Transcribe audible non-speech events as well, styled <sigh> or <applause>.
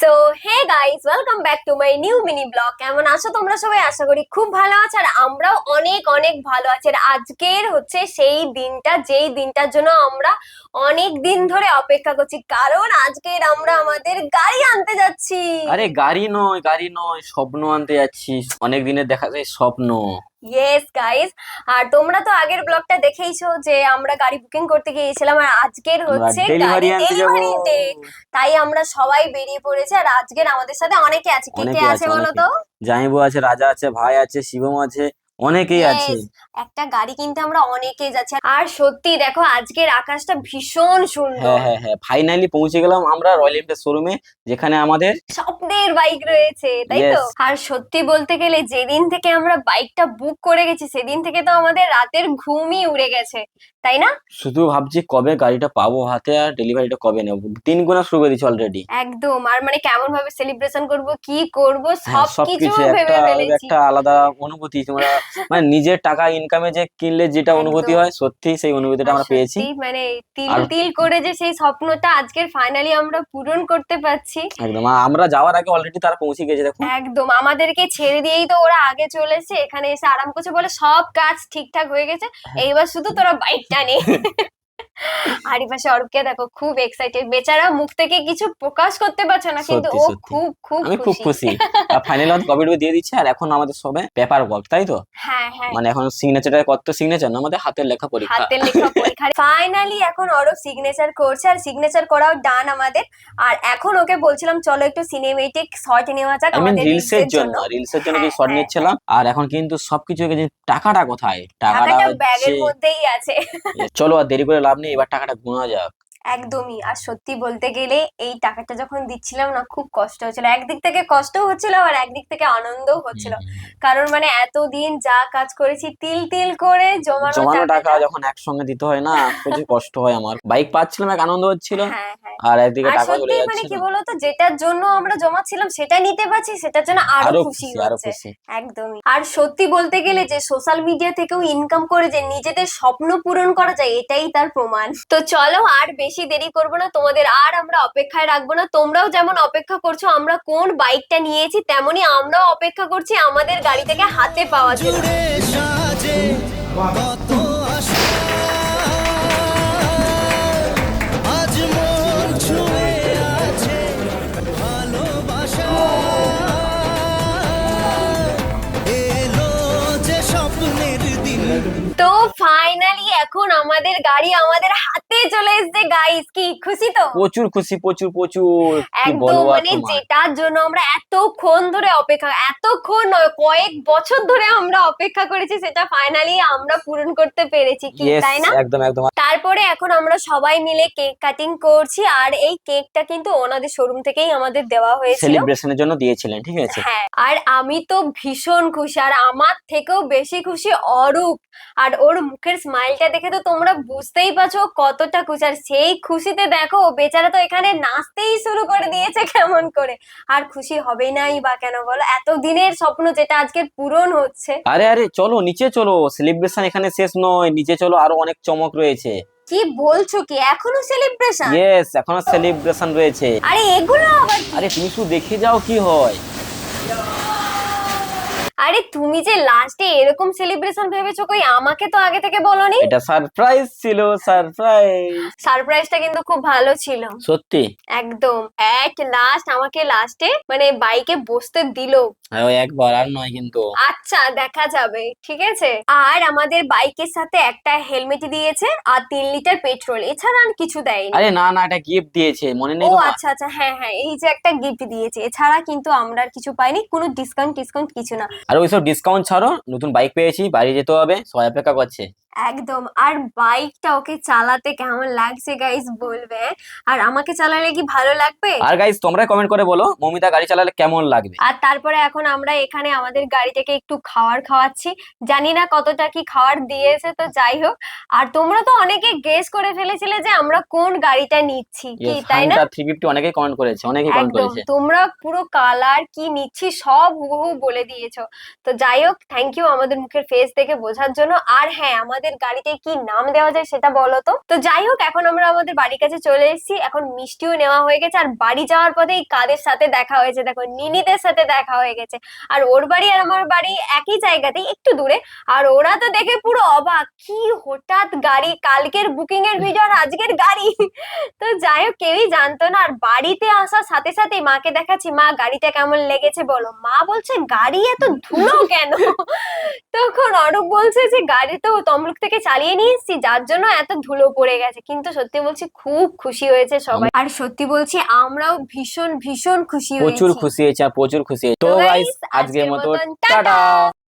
So hey guys welcome back to my new mini blog কেমন আছো তোমরা সবাই? আশা করি খুব ভালো আছো আর আমরাও অনেক অনেক ভালো আছি। আর আজকের হচ্ছে সেই দিনটা, যেই দিনটার জন্য আমরা অনেক দিন ধরে অপেক্ষা করছি, কারণ আজকের আমরা আমাদের গাড়ি আনতে যাচ্ছি। আরে, গাড়ি নয় গাড়ি নয়, স্বপ্ন আনতে যাচ্ছি। অনেক দিনের দেখা যায় স্বপ্ন। ইয়েস গাইস আর তোমরা তো আগের ব্লগটা দেখেইছো যে আমরা গাড়ি বুকিং করতে গিয়েছিলাম আর আজকের হচ্ছে গাড়ি ডেলিভারি ডেট তাই আমরা সবাই বেরিয়ে পড়েছি আর আজকের আমাদের সাথে অনেকে আছে। কে কে আছে আছে, বলো তো? জামাইবু আছে রাজা আছে ভাই আছে শিবম আছে অনেকেই আছে। একটা গাড়ি কিনতে আমরা অনেকেই যাচ্ছি। আর সত্যি দেখো আজকের আকাশটা ভীষণ সুন্দর। হ্যাঁ হ্যাঁ হ্যাঁ ফাইনালি পৌঁছে গেলাম আমরা রয়্যাল এনফিল্ড শোরুমে যেখানে আমাদের স্বপ্নের বাইক রয়েছে তাই তো? আর সত্যি বলতে গেলে যেদিন থেকে আমরা বাইকটা বুক করে গেছি সেদিন থেকে তো আমাদের রাতের ঘুমই উড়ে গেছে। তাই না? শুধু ভাবছি কবে গাড়িটা পাবো হাতে আর ডেলিভারিটা কবে নেব। শুরু করে দিচ্ছি অলরেডি একদম আর মানে কেমন ভাবে সেলিব্রেশন করব কি করব হ্যাঁ সব কিছু ভেবে ফেলেছি। একটা আলাদা অনুভূতি তোমরা <laughs> মানে নিজের টাকা ইনকামে যে কিনলে যেটা অনুভূতি হয় সত্যি সেই অনুভূতিটা আমরা পেয়েছি। মানে তিল তিল করে যে সেই স্বপ্নটা আজকের ফাইনালি আমরা পূরণ করতে পারছি। একদম আমরা যাওয়ার আগে অলরেডি তারা পৌঁছে গেছে দেখো। একদম আমাদেরকে ছেড়ে দিয়েই তো ওরা আগে চলে এসেছে এখানে এসে আরাম করছে বলে সব কাজ ঠিকঠাক হয়ে গেছে। হ্যাঁ। এইবার শুধু তোরা বাইকটা নে আরিফা এই দেখো খুব এক্সাইটেড বেচারা মুখ থেকে কিছু প্রকাশ করতে পারছে না কিন্তু ও। খুব খুব আমি খুব খুশি। ফাইনালি আমাদের কপি দিয়ে দিচ্ছে আর এখন আমাদের সবে পেপার ওয়ার্ক তাই তো? হ্যাঁ হ্যাঁ। মানে এখন সিগনেচারটা কত সিগনেচার না আমাদের হাতের লেখা পরীক্ষা। হাতের লেখা পরীক্ষা। <laughs> ফাইনালি এখন অরূপ সিগনেচার করছে আর সিগনেচার করাও ডান আমাদের। আর এখন ওকে বলছিলাম চলো একটু সিনেমেটিক শর্ট নেওয়া যাক আমাদের রিলস এর রিলসের জন্য। রিলস এর জন্য কি হ্যাঁ, শর্ট হ্যাঁ, নিচ্ছিলাম আর এখন কিন্তু সবকিছু গেছে টাকাটা কোথায়? টাকাটা টাকাটা ব্যাগের মধ্যেই আছে। <laughs> চলো আর দেরি করে লাভ নেই এবার টাকাটা গোনা যাক। একদমই। আর সত্যি বলতে গেলে এই টাকাটা যখন দিচ্ছিলাম না খুব কষ্ট হচ্ছিল। একদিক থেকে কষ্টও হচ্ছিল আর একদিক থেকে আনন্দও হচ্ছিল। কারণ মানে এতদিন যা কাজ করেছি তিল তিল করে জমানো টাকা যখন একসঙ্গে দিতে হয় না প্রচুর কষ্ট হয় আমার। বাইক পাচ্ছিলাম এক আনন্দ হচ্ছিল। হ্যাঁ হ্যাঁ। আর একদিকে টাকা চলে সত্যি মানে কি বলতো যেটার জন্য আমরা জমাচ্ছিলাম সেটা নিতে পারছি সেটার জন্য আরও আরও খুশি খুশি হচ্ছে। একদমই। আর সত্যি বলতে গেলে যে সোশ্যাল মিডিয়া থেকেও ইনকাম করে যে নিজেদের স্বপ্ন পূরণ করা যায় এটাই তার প্রমাণ। তো চলো আর বেশি দেরি করব না তোমাদের আর আমরা অপেক্ষায় রাখব না। তোমরাও যেমন অপেক্ষা করছ আমরা কোন বাইকটা নিয়েছি তেমনি আমরাও অপেক্ষা করছি আমাদের গাড়ি থেকে হাতে পাওয়ার জন্য। এখন আমাদের গাড়ি আমাদের হাতে চলে এসেছে গাইস কি খুশি তো? প্রচুর খুশি প্রচুর প্রচুর। একদম মানে যেটার জন্য আমরা এতক্ষণ ধরে অপেক্ষা এতক্ষণ নয় কয়েক বছর ধরে আমরা অপেক্ষা করেছি সেটা ফাইনালি আমরা পূরণ করতে পেরেছি কি তাই না? একদম একদম। তারপরে এখন আমরা সবাই মিলে কেক কাটিং করছি আর এই কেকটা কিন্তু ওনাদের শোরুম থেকেই আমাদের দেওয়া হয়েছিল। সেলিব্রেশনের জন্য দিয়েছিলেন ঠিক আছে? হ্যাঁ আর আমি তো ভীষণ খুশি আর আমার থেকেও বেশি খুশি অরূপ আর ওর মুখের স্মাইলটা দেখে তো তোমরা বুঝতেই পারছ কতটা খুশি। আর সেই খুশিতে দেখো বেচারা তো এখানে নাচতেই শুরু করে দিয়েছে কেমন করে। আর খুশি হবেই নাই বা কেন বলো? এত দিনের স্বপ্ন যেটা আজকে পূরণ হচ্ছে। আরে আরে চলো নিচে চলো। সেলিব্রেশন এখানে শেষ নয়। নিচে চলো আরও অনেক চমক রয়েছে। কি বলছো কি? এখনও সেলিব্রেশন ইয়েস এখনও সেলিব্রেশন রয়েছে। আরে এগুলো আবার আরে তুমি শুধু দেখে যাও কি হয়। আরে তুমি যে লাস্টে এরকম সেলিব্রেশন ভেবেছো কই আমাকে তো আগে থেকে বলনি? এটা সারপ্রাইজ ছিল সারপ্রাইজ সারপ্রাইজটা কিন্তু খুব ভালো ছিল। সত্যি? একদম। এট লাস্ট আমাকে লাস্টে মানে বাইকে বসতে দিল। আর ওই একবার আর নয় কিন্তু। আচ্ছা দেখা যাবে ঠিক আছে? আর আমাদের বাইকের সাথে একটা হেলমেট দিয়েছে আর তিন লিটার পেট্রোল এছাড়া আর কিছু দেয়নি। আরে না না এটা গিফট দিয়েছে মনে নেই ও আচ্ছা আচ্ছা হ্যাঁ হ্যাঁ এই যে একটা গিফট দিয়েছে এছাড়া কিন্তু আমরা আর কিছু পাইনি কোনো ডিসকাউন্ট টিসকাউন্ট কিছু না। আর ওইসব ডিসকাউন্ট ছাড়ো নতুন বাইক পেয়েছি বাড়ি যেতে হবে সবাই অপেক্ষা করছে। একদম আর বাইকটা ওকে চালাতে কেমন লাগছে গাইস বলবে? আর আমাকে চালালে কি ভালো লাগবে? আর গাইস তোমরা কমেন্ট করে বলো মমিতা গাড়ি চালালে কেমন লাগবে? আর তারপরে এখন আমরা এখানে আমাদের গাড়ি থেকে একটু খাবার খাওয়াচ্ছি। জানি না কতটা কি খাবার দিয়েছে তো যাই হোক। আর তোমরা তো অনেকে গেস করে ফেলেছিলে যে আমরা কোন গাড়িটা নিচ্ছি কি তাই না? থ্রি ফিফটি অনেকেই কমেন্ট করেছে অনেকেই কমেন্ট করেছে। তোমরা পুরো কালার কি নিচ্ছি সব হুবহু বলে দিয়েছ। তো যাই হোক থ্যাংক ইউ আমাদের মুখের ফেস দেখে বোঝার জন্য। আর হ্যাঁ আমাদের গাড়িতে কি নাম দেওয়া যায় সেটা বলো তো? তো যাই হোক, এখন আমরা আমাদের বাড়ির কাছে চলে এসেছি। এখন মিষ্টিও নেওয়া হয়ে গেছে। আর বাড়ি যাওয়ার পথেই কাদের সাথে দেখা হয়েছে? দেখো, নিনিদের সাথে দেখা হয়ে গেছে। আর ওর বাড়ি আর আমার বাড়ি একই জায়গাতেই, একটু দূরে। আর ওরা তো দেখে পুরো অবাক। কি হঠাৎ গাড়ি, কালকের বুকিং এর ভিডিও আর আজকের গাড়ি? তো যাই হোক, কেউই জানতো না। আর বাড়িতে আসার সাথে সাথে মাকে দেখাচ্ছি। মা, গাড়িটা কেমন লেগেছে বলো? মা বলছে, গাড়ি এত ধুলো কেন? তখন অরূপ বলছে যে গাড়ি তো তমলুক থেকে চালিয়ে নিয়ে এসেছি যার জন্য এত ধুলো পড়ে গেছে। কিন্তু সত্যি বলছি খুব খুশি হয়েছে সবাই। আর সত্যি বলছি আমরাও ভীষণ ভীষণ খুশি হয়েছি। প্রচুর খুশি হয়েছে প্রচুর খুশি হয়েছে। তো গাইস আজকের মতো টাটা।